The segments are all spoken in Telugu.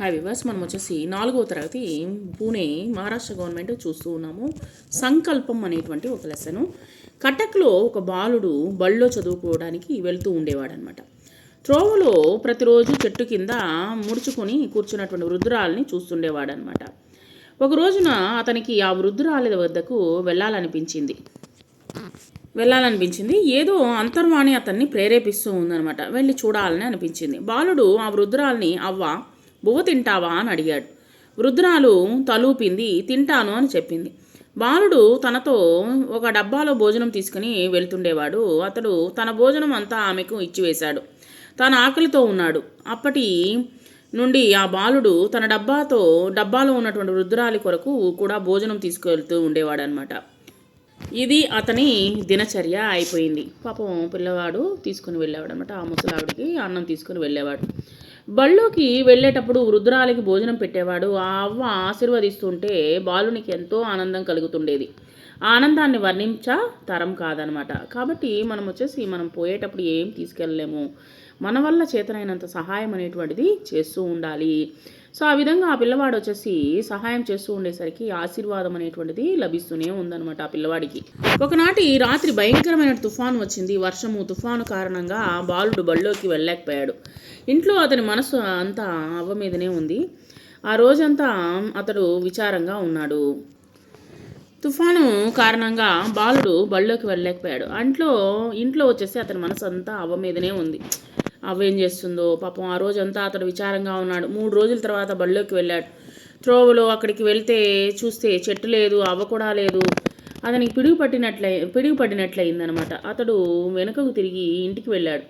హాయ్ వివర్స్ మనం వచ్చేసి నాలుగవ తరగతి పూణే మహారాష్ట్ర గవర్నమెంట్ చూస్తూ ఉన్నాము. సంకల్పం అనేటువంటి ఒక లెసను కటక్లో ఒక బాలుడు బళ్ళో చదువుకోవడానికి వెళ్తూ ఉండేవాడనమాట త్రోవలో ప్రతిరోజు చెట్టు కింద ముడుచుకొని కూర్చున్నటువంటి వృద్ధురాల్ని చూస్తుండేవాడనమాట ఒక రోజున అతనికి ఆ వృద్ధురాలి వద్దకు వెళ్ళాలనిపించింది. వెళ్ళాలనిపించింది. ఏదో అంతర్వాణి అతన్ని ప్రేరేపిస్తూ ఉందనమాట వెళ్ళి చూడాలని అనిపించింది. బాలుడు ఆ వృద్ధురాల్ని అవ్వ బువ్వ తింటావా? అని అడిగాడు. వృద్ధురాలు తలూపింది తింటాను అని చెప్పింది. బాలుడు తనతో ఒక డబ్బాలో భోజనం తీసుకుని వెళ్తుండేవాడు. అతడు తన భోజనం అంతా ఆమెకు ఇచ్చివేశాడు తన ఆకలితో ఉన్నాడు. అప్పటి నుండి ఆ బాలుడు తన డబ్బాతో డబ్బాలో ఉన్నటువంటి వృద్ధురాలి కొరకు కూడా భోజనం తీసుకువెళ్తూ ఉండేవాడు అనమాట ఇది అతని దినచర్య అయిపోయింది. పాపం పిల్లవాడు తీసుకుని వెళ్ళేవాడు అనమాట ఆ ముసలావిడికి అన్నం తీసుకుని వెళ్ళేవాడు. బళ్ళోకి వెళ్ళేటప్పుడు వృద్ధురాలికి భోజనం పెట్టేవాడు. ఆ అవ్వ ఆశీర్వదిస్తుంటే బాలునికి ఎంతో ఆనందం కలుగుతుండేది. ఆనందాన్ని వర్ణించ తరం కాదనమాట. కాబట్టి మనం వచ్చేసి మనం పోయేటప్పుడు ఏం తీసుకెళ్ళలేము? మన వల్ల చేతనైనంత సహాయం అనేటువంటిది చేస్తూ ఉండాలి. సో ఆ విధంగా ఆ పిల్లవాడు వచ్చేసి సహాయం చేస్తూ ఉండేసరికి ఆశీర్వాదం అనేటువంటిది లభిస్తూనే ఉందన్నమాట ఆ పిల్లవాడికి. ఒకనాటి రాత్రి భయంకరమైన తుఫాను వచ్చింది. వర్షము తుఫాను కారణంగా బాలుడు బళ్ళోకి వెళ్ళలేకపోయాడు. ఇంట్లో అతని మనసు అంతా అవ్వ మీదనే ఉంది. ఆ రోజంతా అతడు విచారంగా ఉన్నాడు. తుఫాను కారణంగా బాలుడు బళ్ళోకి వెళ్ళలేకపోయాడు. అంట్లో ఇంట్లో వచ్చేసి అతని మనసు అంతా అవ్వ మీదనే ఉంది. అవేం చేస్తుందో? పాపం ఆ రోజంతా అతడు విచారంగా ఉన్నాడు. మూడు రోజుల తర్వాత బళ్ళోకి వెళ్ళాడు. త్రోవలో అక్కడికి వెళ్తే చూస్తే చెట్టు లేదు అవ్వ కూడా లేదు. అతనికి పిడుగు పట్టినట్లయి పిడుగు పట్టినట్లయిందనమాట అతడు వెనుకకు తిరిగి ఇంటికి వెళ్ళాడు.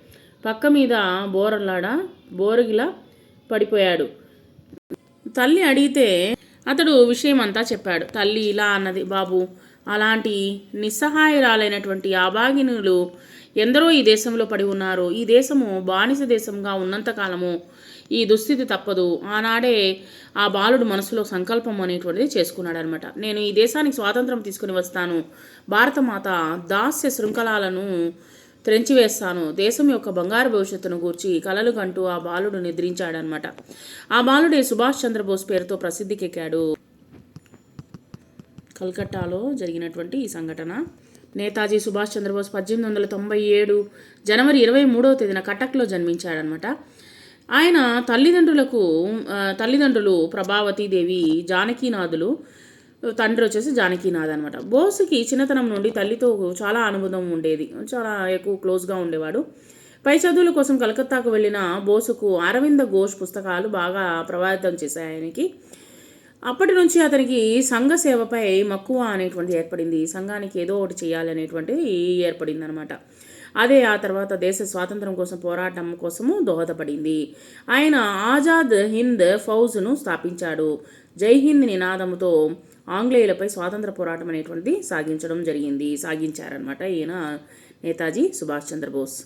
పక్క మీద బోరలాడ బోరగిలా పడిపోయాడు. తల్లి అడిగితే అతడు విషయం అంతా చెప్పాడు. తల్లి ఇలా అన్నది బాబు అలాంటి నిస్సహాయరాలైనటువంటి అభాగినులు ఎందరో ఈ దేశంలో పడి ఉన్నారు. ఈ దేశము బానిస దేశంగా ఉన్నంతకాలము ఈ దుస్థితి తప్పదు. ఆనాడే ఆ బాలుడు మనసులో సంకల్పం అనేటువంటిది చేసుకున్నాడు అనమాట నేను ఈ దేశానికి స్వాతంత్రం తీసుకుని వస్తాను. భారతమాత దాస్య శృంఖలాలను త్రెంచివేస్తాను. దేశం యొక్క బంగారు భవిష్యత్తును గూర్చి కలలు కంటూ ఆ బాలుడు నిద్రించాడనమాట ఆ బాలుడే సుభాష్ చంద్రబోస్ పేరుతో ప్రసిద్ధికెక్కాడు. కల్కట్టాలో జరిగినటువంటి ఈ సంఘటన నేతాజీ సుభాష్ చంద్రబోస్ పద్దెనిమిది వందల తొంభై ఏడు జనవరి ఇరవై మూడవ తేదీన కటక్లో జన్మించాడనమాట ఆయన తల్లిదండ్రులకు తల్లిదండ్రులు ప్రభావతీదేవి జానకీనాథులు తండ్రి వచ్చేసి జానకీనాథ్ అనమాట బోస్కి చిన్నతనం నుండి తల్లితో చాలా అనుబంధం ఉండేది. చాలా ఎక్కువ క్లోజ్గా ఉండేవాడు. పై చదువుల కోసం కలకత్తాకు వెళ్ళిన బోసుకు అరవింద ఘోష్ పుస్తకాలు బాగా ప్రభావితం చేశాయి ఆయనకి. అప్పటి నుంచి అతనికి సంఘ సేవపై మక్కువ అనేటువంటిది ఏర్పడింది. సంఘానికి ఏదో ఒకటి చేయాలనేటువంటిది ఏర్పడింది అనమాట అదే ఆ తర్వాత దేశ స్వాతంత్రం కోసం పోరాటం కోసము దోహదపడింది. ఆయన ఆజాద్ హింద్ ఫౌజ్ను స్థాపించాడు. జై హింద్ నినాదంతో ఆంగ్లేయులపై స్వాతంత్ర పోరాటం అనేటువంటిది సాగించడం జరిగింది. సాగించారనమాట ఈయన నేతాజీ సుభాష్ చంద్రబోస్.